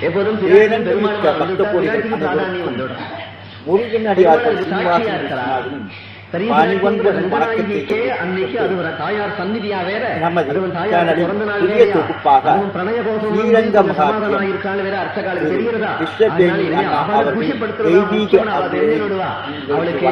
எப்போதும் முருகன் அடியார்கள் தெரிஞ்சுடுவா. அவளுக்கே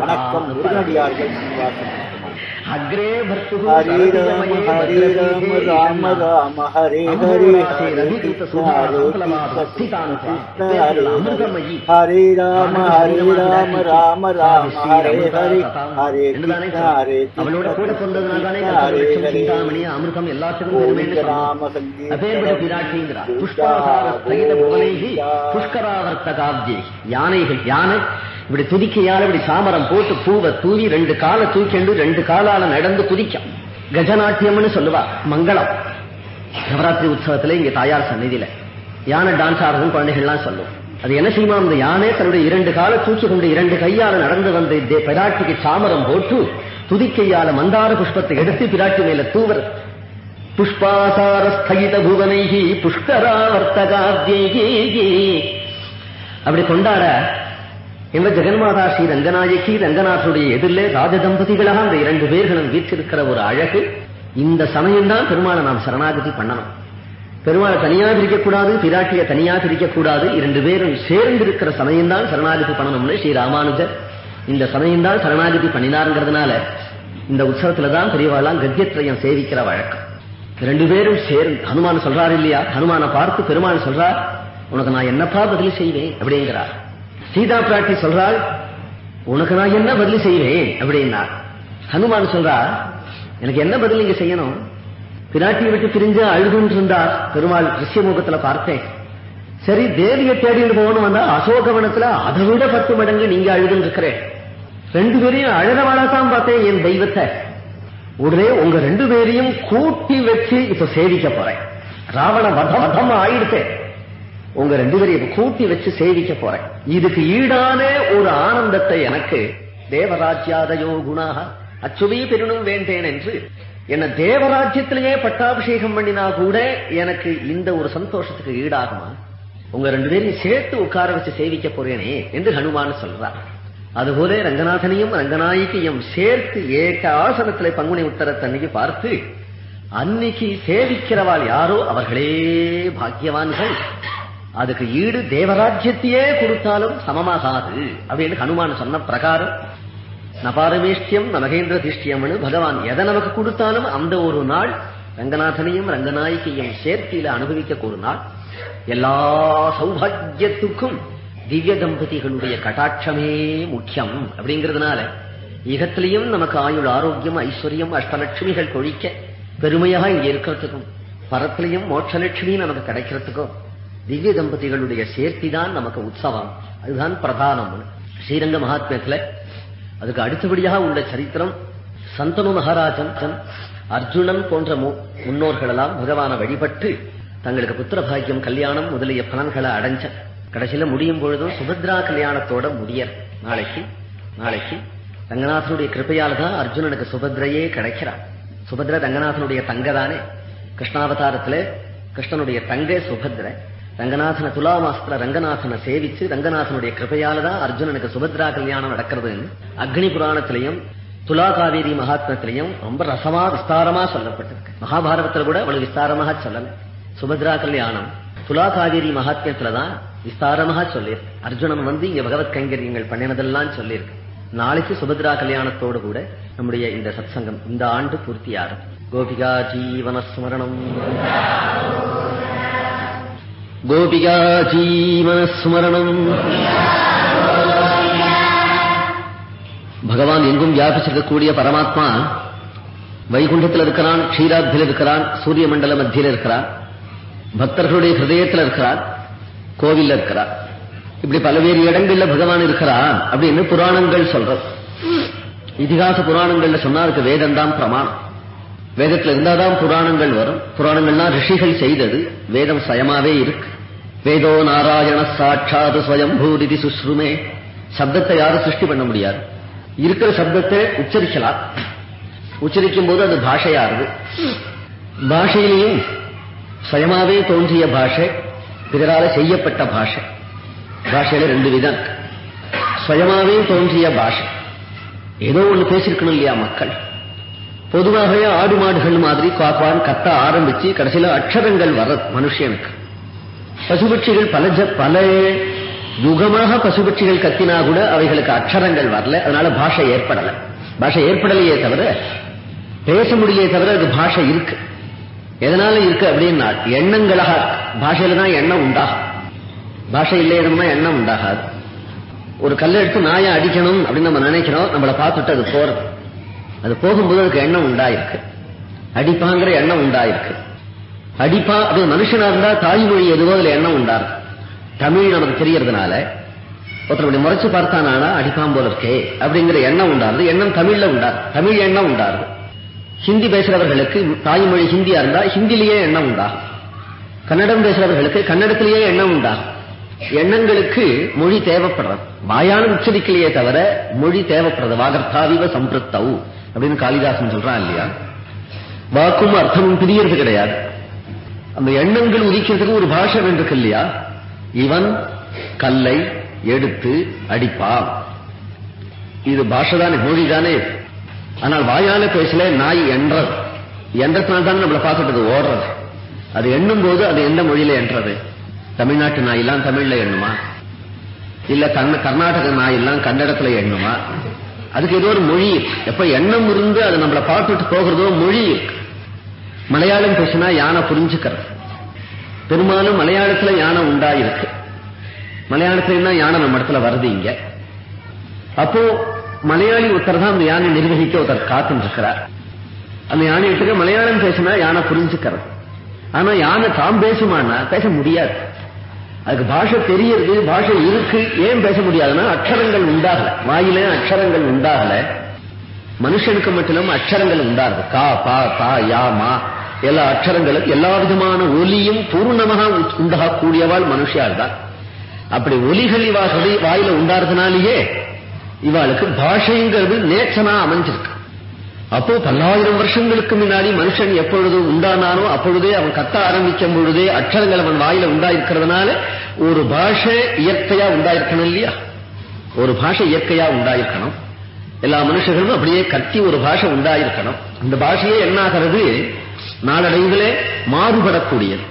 வணக்கம். முருகனடியார்கள் சீனிவாசன் அக்ரே பர்த்து ஹரே ராம ஹரே ராம ராம ராம ஹரே ஹரே ஹரே கிருஷ்ண ஹரே கிருஷ்ண கிருஷ்ண ஹரே ஹரே ஹரே ராம ஹரே ராம ராம ராம ஹரே ஹரே ஹரே கிருஷ்ண ஹரே அவளோட கூட பிறந்ததுனால தானே கிருஷ்ண ஹரே கற்பலட்சுமி ஹரே சிந்தாமணி அமிர்தம் எல்லாத்துக்கும் பெருமைன்னு கோவிந்த சொன்னோம். நாம சங்கீர்த்தனம் அப்பேற்பட்ட பிராட்டிங்கிறா புஷ்பாசார ஸ்தகித புவனைகி புஷ்கராவர்த்த காவ்யே யானைகள் யானை இப்படி துதிக்கையால இப்படி சாமரம் போட்டு பூவை தூவி ரெண்டு காலை தூக்கிண்டு ரெண்டு காலால நடந்து குதிக்கும். கஜநாட்டியம்னு சொல்லுவா மங்களம். நவராத்திரி உற்சவத்துல இங்க தாயார் சந்நிதியில யானை டான்ஸ் ஆடுறதும் குழந்தைகள்லாம் சொல்லும். அது என்ன செய்யுமா? அந்த யானை தன்னுடைய இரண்டு காலை தூக்கி கொண்டு இரண்டு கையால நடந்து வந்து பிராட்டிக்கு சாமரம் போட்டு துதிக்கையால மந்தார புஷ்பத்தை எடுத்து பிராட்டி மேல தூவர் புஷ்பாசார ஸ்தகித புவனைகி புஷ்கராவர்த்தகாத்யேகி. அப்படி கொண்டாட எங்க ஜெகன்மாதா ஸ்ரீ ரங்கநாயகி ரங்கநாதருடைய எதிரிலே ராஜதம்பதிகளாக அந்த இரண்டு பேர்களும் வீற்றிருக்கிற ஒரு அழகு இந்த சமயம்தான் பெருமாளை நாம் சரணாகதி பண்ணணும். பெருமாளை தனியா பிரிக்கக்கூடாது பிராட்டியை தனியா பிரிக்கக்கூடாது இரண்டு பேரும் சேர்ந்து இருக்கிற சமயம்தான் சரணாகதி பண்ணணும்னு ஸ்ரீ ராமானுஜர் இந்த சமயம்தான் சரணாகதி பண்ணினாருங்கிறதுனால இந்த உற்சவத்துல தான் பெரியவாளாம் கத்தியத்ரயம் சேவிக்கிற வழக்கம். ரெண்டு பேரும் சேர்ந்து ஹனுமான் சொல்றாரு இல்லையா? ஹனுமானை பார்த்து பெருமான் சொல்றார் உனக்கு நான் என்னப்பா பதில் செய்வேன்? அப்படிங்கிறார். சீதா பிராட்டி சொல்றாள் உனக்கு நான் என்ன பதில் செய்வேன்? அப்படின்னா ஹனுமான் சொல்றா எனக்கு என்ன பதில் நீங்க செய்யணும்? பிராட்டியை விட்டு பிரிஞ்சு அழுதுன்னு இருந்தா பெருமாள் கிருஷ்ணமுகத்துல பார்த்தேன். சரி தேவியை தேடிட்டு போகணும் வந்தா அசோகவனத்துல அதை விட பத்து மடங்கு நீங்க அழுதுன்னு இருக்கிறேன் ரெண்டு பேரையும் அழகவாழத்தான் பார்த்தேன் என் தெய்வத்தை. உடனே உங்க ரெண்டு பேரையும் கூட்டி வச்சு இப்ப சேவிக்க போறேன். ராவண வதம் வதம் ஆயிடுச்சேன் உங்க ரெண்டு பேரையும் கூட்டி வச்சு சேவிக்க போறேன். இதுக்கு ஈடான ஒரு ஆனந்தத்தை எனக்கு தேவராஜ்யாதயோ குணாக அச்சுவே பெருணும் வேண்டேன் என்று என்ன தேவராஜ்யத்திலேயே பட்டாபிஷேகம் பண்ணினா கூட எனக்கு இந்த ஒரு சந்தோஷத்துக்கு ஈடாகுமா? உங்க ரெண்டு பேரையும் சேர்த்து உட்கார வச்சு சேவிக்க போறேனே என்று ஹனுமான் சொல்றார். அதுபோல ரங்கநாதனையும் ரங்கநாயகியும் சேர்த்து ஏக ஆசனத்திலே பங்குனி உத்தரத்தன்னைக்கு பார்த்து அன்னைக்கு சேவிக்கிறவாள் யாரோ? அவர்களே பாக்கியவான்கள். அதுக்கு ஈடு தேவராஜ்யத்தையே கொடுத்தாலும் சமமாகாது. அப்படின்னு ஹனுமான் சொன்ன பிரகாரம் நபாரமேஷ்டியம் நமகேந்திர திஷ்டியம்னு பகவான் எதை நமக்கு கொடுத்தாலும் அந்த ஒரு நாள் ரங்கநாதனையும் ரங்கநாயகியும் சேர்த்தியில அனுபவிக்க ஒரு நாள் எல்லா சௌபாகியத்துக்கும் திவ்ய தம்பதிகளுடைய கட்டாட்சமே முக்கியம். அப்படிங்கிறதுனால ஈகத்திலையும் நமக்கு ஆயுள் ஆரோக்கியம் ஐஸ்வர்யம் அஷ்டலட்சுமிகள் கொழிக்க பெருமையாக இங்க இருக்கிறதுக்கும் பரத்திலையும் மோட்சலட்சுமி நமக்கு கிடைக்கிறதுக்கும் திவ்ய தம்பதிகளுடைய சேர்த்தி தான் நமக்கு உற்சவம். அதுதான் பிரதானம். ஸ்ரீரங்க மகாத்மியத்துல அதுக்கு அடுத்தபடியாக உள்ள சரித்திரம் சந்தனு மகாராஜன் அர்ஜுனன் போன்ற மு- முன்னோர்களெல்லாம் பகவான வழிபட்டு தங்களுக்கு புத்திர பாக்கியம் கல்யாணம் முதலிய பலன்களை அடைஞ்ச கடைசியில முடியும் பொழுதும் சுபத்ரா கல்யாணத்தோட முடியர். நாளைக்கு நாளைக்கு ரங்கநாதனுடைய கிருப்பையால் தான் அர்ஜுனனுக்கு சுபத்ரையே கிடைக்கிறான். சுபத்ரா ரங்கநாதனுடைய தங்க தானே கிருஷ்ணாவதாரத்துல கிருஷ்ணனுடைய தங்கை சுபத்ரை. ரங்கநாதன துலாமாசத்துல ரங்கநாதனை சேவிச்சு ரங்கநாதனுடைய கிருபையால தான் அர்ஜுனனுக்கு சுபத்ரா கல்யாணம் நடக்கிறதுன்னு அக்னி புராணத்திலையும் துலா காவேரி மகாத்மத்திலையும் ரொம்ப ரசமா விஸ்தாரமா சொல்லப்பட்டிருக்கு. மகாபாரதத்துல கூட அவ்வளவு விஸ்தாரமாக சொல்லல. சுபத்ரா கல்யாணம் துலா காவேரி மகாத்மியத்துலதான் விஸ்தாரமாக சொல்லியிருக்கு. அர்ஜுனன் வந்து இங்க பகவத் கைங்கரியங்கள் பண்ணினதெல்லாம் சொல்லியிருக்கு. நாளைக்கு சுபத்ரா கல்யாணத்தோடு கூட நம்முடைய இந்த சத்சங்கம் இந்த ஆண்டு பூர்த்தியாகும். கோபிகா ஜீவன ஸ்மரணம். கோபிகா ஜீவன பகவான் எங்கும் வியாபிச்சிருக்கக்கூடிய பரமாத்மா வைகுண்டத்தில் இருக்கிறான் க்ஷீராத்தில் இருக்கிறான் சூரிய மண்டல மத்தியில் இருக்கிறான் பக்தர்களுடைய ஹிருதயத்தில் இருக்கிறார் கோவில் இருக்கிறார் இப்படி பல்வேறு இடங்கள்ல பகவான் இருக்கிறா அப்படின்னு புராணங்கள் சொல்றது இதிகாச புராணங்கள்ல சொன்னா அதுக்கு வேதம் தான் பிரமாணம் வேதத்துல இருந்தாதான் புராணங்கள் வரும் புராணங்கள்னா ரிஷிகள் செய்தது வேதம் சயமாவே இருக்கு வேதோ நாராயண சாட்சாத் ஸ்வயம்பூரிதி சுஸ்ருமே. சப்தத்தை யாரும் சிருஷ்டி பண்ண முடியாது. இருக்கிற சப்தத்தை உச்சரிக்கலாம். உச்சரிக்கும் போது அது பாஷையாருது பாஷையிலையும் சுயமாவே தோன்றிய பாஷை பிறரால செய்யப்பட்ட பாஷை. பாஷையில ரெண்டு விதம். சுயமாவே தோன்றிய பாஷை. ஏதோ ஒண்ணு பேசியிருக்கணும் இல்லையா மக்கள்? பொதுவாகவே ஆடு மாடுகள் மாதிரி காப்பான் கத்த ஆரம்பிச்சு கடைசியில அக்ஷரங்கள் வர மனுஷனுக்கு. பசுபட்சிகள் பல ஜ- பல யுகமாக பசுபட்சிகள் கத்தினா கூட அவைகளுக்கு அக்ஷரங்கள் வரல. அதனால பாஷை ஏற்படல. பாஷை ஏற்படலையே தவிர பேச முடியலையே தவிர அது பாஷை இருக்கு. எதனால இருக்கு அப்படின்னா எண்ணங்களாக பாஷையில தான் எண்ணம் உண்டாகும். பாஷை இல்லையிடம்னா எண்ணம் உண்டாகாது. ஒரு கல்லை எடுத்து நாயை அடிக்கணும் அப்படின்னு நம்ம நினைக்கிறோம் நம்மளை பார்த்துட்டு அது போறது. அது போகும்போது அதுக்கு எண்ணம் உண்டாயிருக்கு. அடிப்பாங்கிற எண்ணம் உண்டாயிருக்கு. அடிப்பா அது மனுஷனா இருந்தா தாய்மொழி எதுவோ அதுல எண்ணம் உண்டாரு. தமிழ் நமக்கு தெரியறதுனால ஒருத்தர் அப்படி முறைச்சு பார்த்தானா அடிப்பாம் போல இருக்கே அப்படிங்கிற எண்ணம் உண்டாருது. எண்ணம் தமிழ்ல உண்டாரு தமிழ் எண்ணம் உண்டாருது. ஹிந்தி பேசுறவர்களுக்கு தாய்மொழி ஹிந்தியா இருந்தா ஹிந்திலேயே எண்ணம் உண்டாகும். கன்னடம் பேசுறவர்களுக்கு கன்னடத்திலேயே எண்ணம் உண்டாகும். எண்ணங்களுக்கு மொழி தேவைப்படுறது. வாயான உச்சரிக்கலையே தவிர மொழி தேவைப்படுறது. வாகர்த்தாவிவ சம்பிருத்தவு அப்படின்னு காளிதாசன் சொல்றான் இல்லையா? வாக்கும் அர்த்தமும் பிரியறது கிடையாது. அந்த எண்ணங்கள் உதிக்கிறதுக்கு ஒரு பாஷை வேண்டிருக்கு இல்லையா இவன் கல்லை எடுத்து அடிப்பான். இது பாஷை தானே மொழி தானே ஆனால் வாயால பேசல நாய் என்றது. என்றதுனால தான் நம்மளை பார்த்துட்டு ஓடுறது. அது எண்ணும் போது அது எந்த மொழியில என்றது? தமிழ்நாட்டு நாயெல்லாம் தமிழ்ல எண்ணுமா? இல்ல கண்ண கர்நாடக நாயெல்லாம் கன்னடத்துல எண்ணுமா? அதுக்கு ஏதோ ஒரு மொழி இருக்கு. எப்ப எண்ணம் இருந்து அது நம்மளை பார்த்துட்டு போகிறதோ மொழி இருக்கு. மலையாளம் பேசினா யானை புரிஞ்சுக்கிறது. பெரும்பாலும் மலையாளத்துல யானை உண்டாயிருக்கு. மலையாளத்துல என்ன யானை நம்ம இடத்துல வருது இங்க? அப்போ மலையாளி ஒருத்தர் தான் அந்த யானை நிர்வகிக்க ஒருத்தர் காத்துட்டு இருக்கிறார் அந்த யானைகிட்ட மலையாளம் பேசினா யானை புரிஞ்சுக்கிறது. ஆனா யானை தாம் பேசுமானா பேச முடியாது. அதுக்கு பாஷை தெரியறது பாஷை இருக்கு ஏன் பேச முடியாதுன்னா அக்ஷரங்கள் உண்டாகல. வாயில அக்ஷரங்கள் உண்டாகல. மனுஷனுக்கு மட்டும் அக்ஷரங்கள் உண்டாகுது. கா பா தா யா மா. எல்லா அக்ஷரங்களும் எல்லா விதமான ஒலியும் பூர்ணமாக உண்டாகக்கூடியவாள் மனுஷியால் தான் அப்படி ஒலிகள் இவா வாயில உண்டாறதுனாலேயே இவாளுக்கு பாஷைங்கிறது நேச்சனா அமைஞ்சிருக்கு. அப்போ பல்லாயிரம் வருஷங்களுக்கு முன்னாடி மனுஷன் எப்பொழுது உண்டானானோ அப்பொழுதே அவன் கத்த ஆரம்பிக்கும் பொழுதே அக்ஷரங்கள் அவன் வாயில உண்டாயிருக்கிறதுனால ஒரு பாஷை இயற்கையா உண்டாயிருக்கணும் இல்லையா? ஒரு பாஷை இயற்கையா உண்டாயிருக்கணும். எல்லா மனுஷர்களும் அப்படியே கத்தி ஒரு பாஷை உண்டாயிருக்கணும். அந்த பாஷையே என்னாகிறது? நாளடைவிலே மாறுபடக்கூடியது.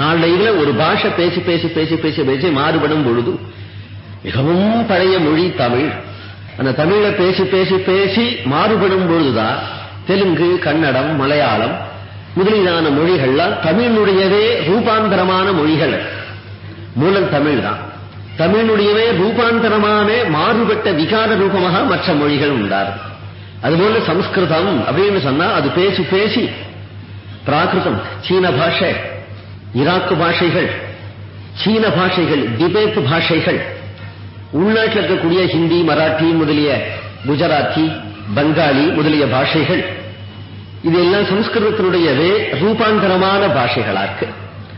நாளடைவில ஒரு பாஷை பேசி பேசி பேசி பேசி பேசி மாறுபடும் பொழுது மிகவும் பழைய மொழி தமிழ். அந்த தமிழை பேசி பேசி பேசி மாறுபடும் பொழுதுதான் தெலுங்கு கன்னடம் மலையாளம் முதலீதான மொழிகள்லாம் தமிழுடையவே ரூபாந்தரமான மொழிகள். மூலம் தமிழ் தான் தமிழுடையவே ரூபாந்தரமான மாறுபட்ட விகார ரூபமாக மற்ற மொழிகள் உண்டாரு அதுபோல சம்ஸ்கிருதம் அப்படின்னு சொன்னா அது பேசி பேசி பிராகிருதம் சீன பாஷை ஈராக்கு பாஷைகள் சீன பாஷைகள் திபேத் பாஷைகள் உள்நாட்டில் இருக்கக்கூடிய ஹிந்தி மராட்டி முதலிய குஜராத்தி பங்காளி முதலிய பாஷைகள். இதெல்லாம் சம்ஸ்கிருதத்தினுடையவே ரூபாந்தரமான பாஷைகளா இருக்கு.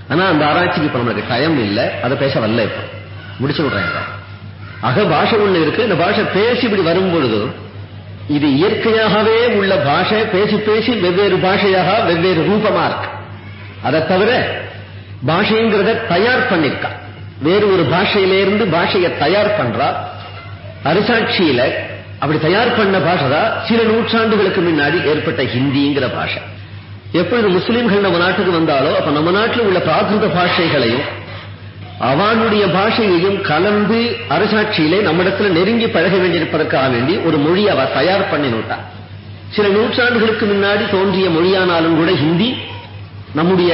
ஆனா அந்த ஆராய்ச்சிக்கு இப்ப நம்மளுக்கு டைம் இல்லை. அதை பேச வரல இப்ப. முடிச்சு விடுறேன் அக ஆக பாஷை ஒண்ணு இருக்கு. இந்த பாஷை பேசி இப்படி வரும் பொழுது இது இயற்கையாகவே உள்ள பாஷை பேசி பேசி வெவ்வேறு பாஷையாக வெவ்வேறு ரூபமா இருக்கு. அதை தவிர பாஷைங்கிறத தயார் பண்ணிருக்கா. வேறு ஒரு பாஷையிலிருந்து பாஷையை தயார் பண்றா. அரசாட்சியில அப்படி தயார் பண்ண பாஷை தான் சில நூற்றாண்டுகளுக்கு முன்னாடி ஏற்பட்ட ஹிந்திங்கிற பாஷை. எப்பொழுது முஸ்லீம்கள் நம்ம நாட்டுக்கு வந்தாலோ அப்ப நம்ம நாட்டில் உள்ள பிராகிருத பாஷைகளையும் அவனுடைய பாஷையையும் கலந்து அரசாட்சியிலே நம்மிடத்துல நெருங்கி பழக வேண்டியிருப்பதற்காக வேண்டி ஒரு மொழி அவ தயார் பண்ணினோட்டா சில நூற்றாண்டுகளுக்கு முன்னாடி தோன்றிய மொழியானாலும் கூட ஹிந்தி நம்முடைய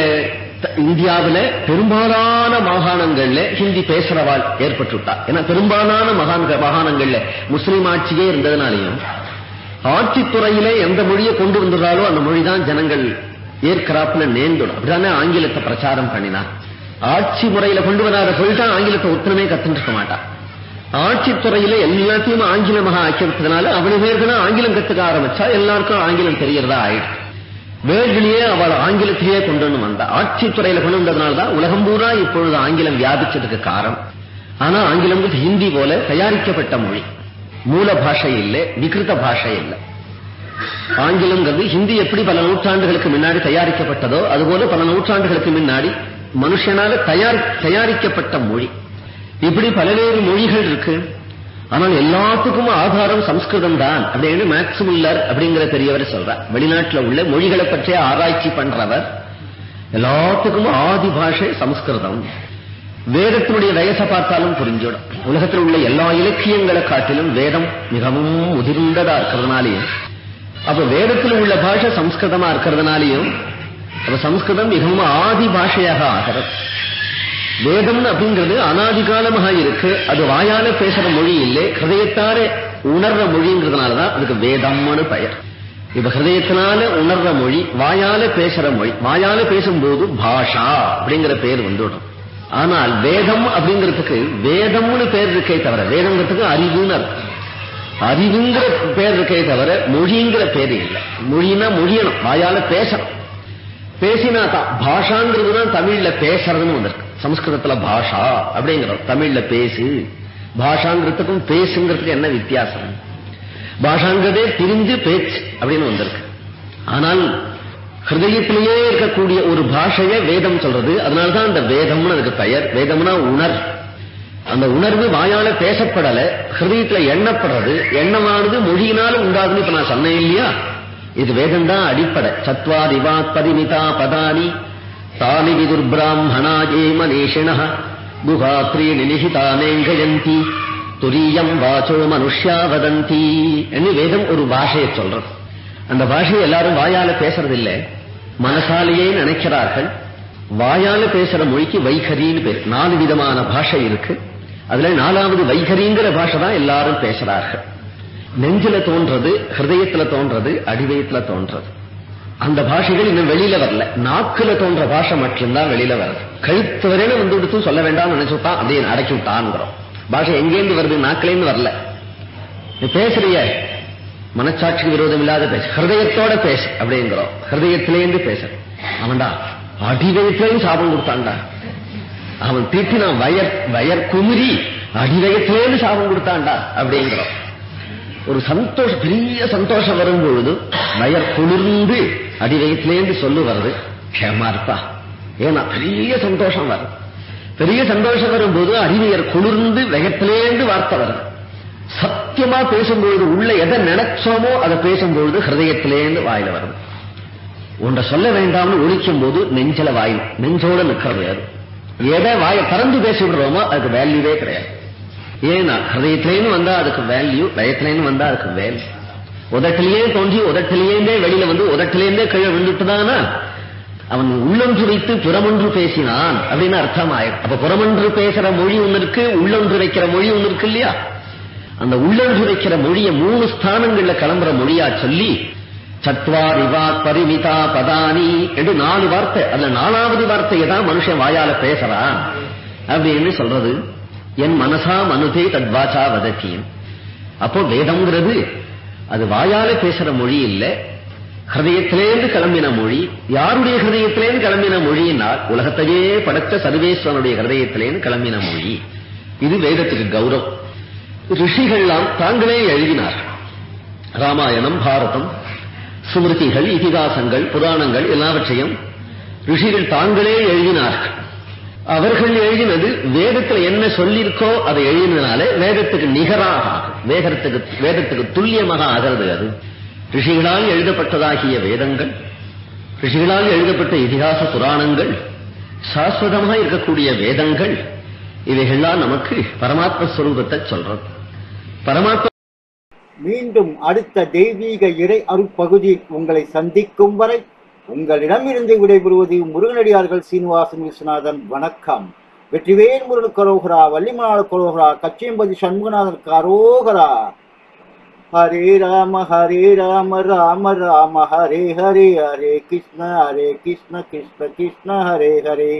த- இந்தியாவுல பெரும்பாலான மாகாணங்கள்ல ஹிந்தி பேசுறவாள் ஏற்பட்டுட்டா ஏன்னா பெரும்பாலான மகான்க மாகாணங்கள்ல முஸ்லிம் ஆட்சியே இருந்ததுனாலையும் ஆட்சித்துறையிலே எந்த மொழியை கொண்டு வந்துடுறாலோ அந்த மொழிதான் ஜனங்கள் ஏற்கிறாப்புல நேர்ந்துடும். அப்படிதானே ஆங்கிலத்தை பிரச்சாரம் பண்ணினா ஆட்சி முறையில கொண்டு வராத சொல்லிட்டா ஆங்கிலத்தை ஒத்தனமே கத்துட்டு இருக்க மாட்டான் ஆட்சித்துறையில எல்லாத்தையும் ஆங்கிலமாக ஆக்கிவிட்டதுனால அவளை பேருக்குன்னா ஆங்கிலம் கத்துக்க ஆரம்பிச்சா எல்லாருக்கும் ஆங்கிலம் தெரியறதா ஆயிடுச்சு வேர்களியே அவள் ஆங்கிலத்திலேயே கொண்டு வந்து வந்தா. ஆட்சித்துறையில கொண்டு வந்ததுனாலதான் உலகம் பூரா இப்பொழுது ஆங்கிலம் வியாபிச்சதுக்கு காரணம். ஆனா ஆங்கிலம் ஹிந்தி போல தயாரிக்கப்பட்ட மொழி. மூல பாஷை இல்லை விகிருத பாஷை இல்லை. ஆங்கிலம்ங்கிறது ஹிந்தி எப்படி பல நூற்றாண்டுகளுக்கு முன்னாடி தயாரிக்கப்பட்டதோ அதுபோல பல நூற்றாண்டுகளுக்கு முன்னாடி மனுஷனால தயார் தயாரிக்கப்பட்ட மொழி. இப்படி பல்வேறு மொழிகள் இருக்கு. ஆனால் எல்லாத்துக்கும் ஆதாரம் சம்ஸ்கிருதம் தான். அப்படின்னு மேக்ஸ் முல்லர் அப்படிங்கிற பெரியவர் சொல்றார். வெளிநாட்டுல உள்ள மொழிகளை பற்றிய ஆராய்ச்சி பண்றவர். எல்லாத்துக்கும் ஆதி பாஷை சம்ஸ்கிருதம். வேதத்தினுடைய வயசை பார்த்தாலும் புரிஞ்சிடும். உலகத்தில் உள்ள எல்லா இலக்கியங்களை காட்டிலும் வேதம் மிகவும் முதிர்ந்ததா இருக்கிறதுனாலையும் அப்ப வேதத்தில் உள்ள பாஷை சம்ஸ்கிருதமா இருக்கிறதுனாலையும் அப்ப சம்ஸ்கிருதம் மிகவும் ஆதி பாஷையாக ஆகிறது. வேதம் அப்படிங்கிறது அனாதி காலமாக இருக்கு. அது வாயால பேசுற மொழி இல்லை. ஹிருதயத்தால உணர்ற மொழிங்கிறதுனாலதான் அதுக்கு வேதம்னு பெயர். இப்ப ஹிருதயத்தினால உணர்ற மொழி வாயால பேசுற மொழி வாயால பேசும்போது பாஷா அப்படிங்கிற பேர் வந்துடும். ஆனால் வேதம் அப்படிங்கிறதுக்கு வேதம்னு பேர் இருக்கே தவிர வேதங்கிறதுக்கு அறிவுன்னு அர்த்தம். அறிவுங்கிற பேர் இருக்கே தவிர மொழிங்கிற பேர் இல்லை. மொழினா மொழியணும். வாயால பேசணும். பேசினா தான் பாஷாங்கிறது தான் தமிழ்ல பேசுறதுன்னு வந்திருக்கு. சம்ஸ்கிருதத்துல பாஷா அப்படிங்கிறோம். தமிழ்ல பேசு. பாஷாங்கிறதுக்கும் பேசுங்கிறதுக்கு என்ன வித்தியாசம்? பாஷாங்கிறதே பிரிஞ்சு பேச்சு அப்படின்னு வந்திருக்கு. ஆனால் ஹிருதயத்திலேயே இருக்கக்கூடிய ஒரு பாஷைய வேதம் சொல்றது. அதனாலதான் அந்த வேதம்னு அதுக்கு பெயர். வேதம்னா உணர். அந்த உணர்வு வாயால பேசப்படல. ஹிருதயத்துல எண்ணப்படுறது. எண்ணமானது மொழியினால உண்டாதுன்னு இப்ப நான் சொன்னேன் இல்லையா? இது வேதம் தான் அடிப்படை. சத்வாதிவா பதிமிதா பதானி தானி விதுர்பிராமணா ஜே மனீஷிண குஹாத்ரீணி நிகிதானேங்கயந்தி துரியம் வாசோ மனுஷ்யா வதந்தி என்று வேதம் ஒரு பாஷையை சொல்றது. அந்த பாஷையை எல்லாரும் வாயால பேசுறதில்லை. மனசாலேயே நினைக்கிறார்கள். வாயால பேசுற மொழிக்கு வைகரின்னு பேர். நாலு விதமான பாஷை இருக்கு. அதுல நாலாவது வைகரிங்கிற பாஷை தான் எல்லாரும் பேசுறார்கள். நெஞ்சில தோன்றது ஹிருதயத்துல தோன்றது அடிவயத்துல தோன்றது. அந்த பாஷைகள் இன்னும் வெளியில வரல. நாக்குல தோன்ற பாஷை மட்டும்தான் வெளியில வருது. கழுத்து வரையில வந்து விடுத்து சொல்ல வேண்டாம்னு நினைச்சுட்டான் அப்படியே அடைச்சு விட்டான்ங்கிறோம். பாஷை எங்கேருந்து வருது? நாக்கிலேருந்து வரல. நீ பேசுறிய. மனச்சாட்சிக்கு விரோதம் இல்லாத பேசு. ஹிருதயத்தோட பேசு அப்படிங்கிறோம். ஹிருதயத்திலேருந்து பேச. அவன்டா அடிவயத்திலையும் சாபம் கொடுத்தான்டா. அவன் திட்டினான் வயர் வயர் குமிரி அடிவயத்திலேருந்து சாபம் கொடுத்தான்டா அப்படிங்கிறோம். ஒரு சந்தோஷம் பெரிய சந்தோஷம் வரும் பொழுது வயர் குளிர்ந்து அடிவயத்திலேருந்து சொல்லு வருது க்ஷேமா இருப்பா. ஏன்னா பெரிய சந்தோஷம் வரும். பெரிய சந்தோஷம் வரும்போது அடிவயர் குளிர்ந்து வயத்திலேருந்து வார்த்தை வருது. சத்தியமா பேசும்பொழுது உள்ள எதை நினைச்சோமோ அதை பேசும்பொழுது ஹிருதயத்திலேருந்து வாயில வரும் ஒன்றை சொல்ல வேண்டாம்னு ஒழிக்கும் போது நெஞ்சல வாயில் நெஞ்சோட நிற்கிறது அது. எதை வாயை திறந்து பேசி விடுறோமோ அதுக்கு வேல்யூவே கிடையாது. ஏன்னா ஹிருதயத்திலேருந்து வந்தா அதுக்கு வேல்யூ லயத்திலேருந்து வந்தா அதுக்கு வேல்யூ உதட்டிலேயே தோன்றி உதட்டிலேருந்தே வெளியில வந்து உதட்டிலேருந்தே கீழே விழுந்துட்டுதானா? அவன் உள்ளம் வைத்து புறமொன்று பேசினான் அப்படின்னு அர்த்தம் ஆயிடும் அப்ப புறமொன்று பேசுற மொழி ஒண்ணு இருக்கு உள்ளொன்று வைக்கிற மொழி ஒன்னு இருக்கு இல்லையா? அந்த உள்ளொன்று வைக்கிற மொழியை மூணு ஸ்தானங்கள்ல கிளம்புற மொழியா சொல்லி சத்வாரிவா பரிமிதா பதானி என்று நாலு வார்த்தை. அதுல நாலாவது வார்த்தையை தான் மனுஷன் வாயால பேசுறான் அப்படின்னு சொல்றது. என் மனசா மனுதே தத்வாச்சா வதத்தியும் அப்போ வேதம்ங்கிறது அது வாயால பேசுற மொழி இல்ல ஹிருதயத்திலேருந்து கிளம்பின மொழி. யாருடைய ஹிருதயத்திலேருந்து கிளம்பின மொழியினால் உலகத்தையே படைத்த சர்வேஸ்வரனுடைய ஹிருதயத்திலேருந்து கிளம்பின மொழி. இது வேதத்துக்கு கௌரவம். ரிஷிகள்லாம் தாங்களே எழுதினார். ராமாயணம் பாரதம் சுமிருதிகள் இதிகாசங்கள் புராணங்கள் எல்லாவற்றையும் ரிஷிகள் தாங்களே எழுதினார்கள். அவர்கள் எழுதினது வேதத்தில் என்ன சொல்லியிருக்கோ அதை எழுதினதுனால வேதத்துக்கு நிகராக வேதத்துக்கு வேதத்துக்கு துல்லியமாக ஆகிறது அது. ரிஷிகளால் எழுதப்பட்டதாகிய வேதங்கள் ரிஷிகளால் எழுதப்பட்ட இதிகாச புராணங்கள் சாஸ்வதமாக இருக்கக்கூடிய வேதங்கள் இவைகள்லாம் நமக்கு பரமாத்ம ஸ்வரூபத்தை சொல்றது. பரமாத்ம மீண்டும் அடுத்த தெய்வீக இறை அருட்பகுதியில் உங்களை சந்திக்கும் வரை உங்களிடமிருந்து விடைபெறுவது முருகனடியார்கள் சீனிவாசன் விஸ்வநாதன். வணக்கம். வெற்றிவேல் முருகன் கரோகரா வள்ளிமலாள கரோகரா கச்சியம்பதி சண்முகநாதன் கரோகரா. ஹரே ராம ஹரே ராம ராம ராம ஹரே ஹரே ஹரே கிருஷ்ண ஹரே கிருஷ்ண கிருஷ்ண கிருஷ்ண ஹரே ஹரே.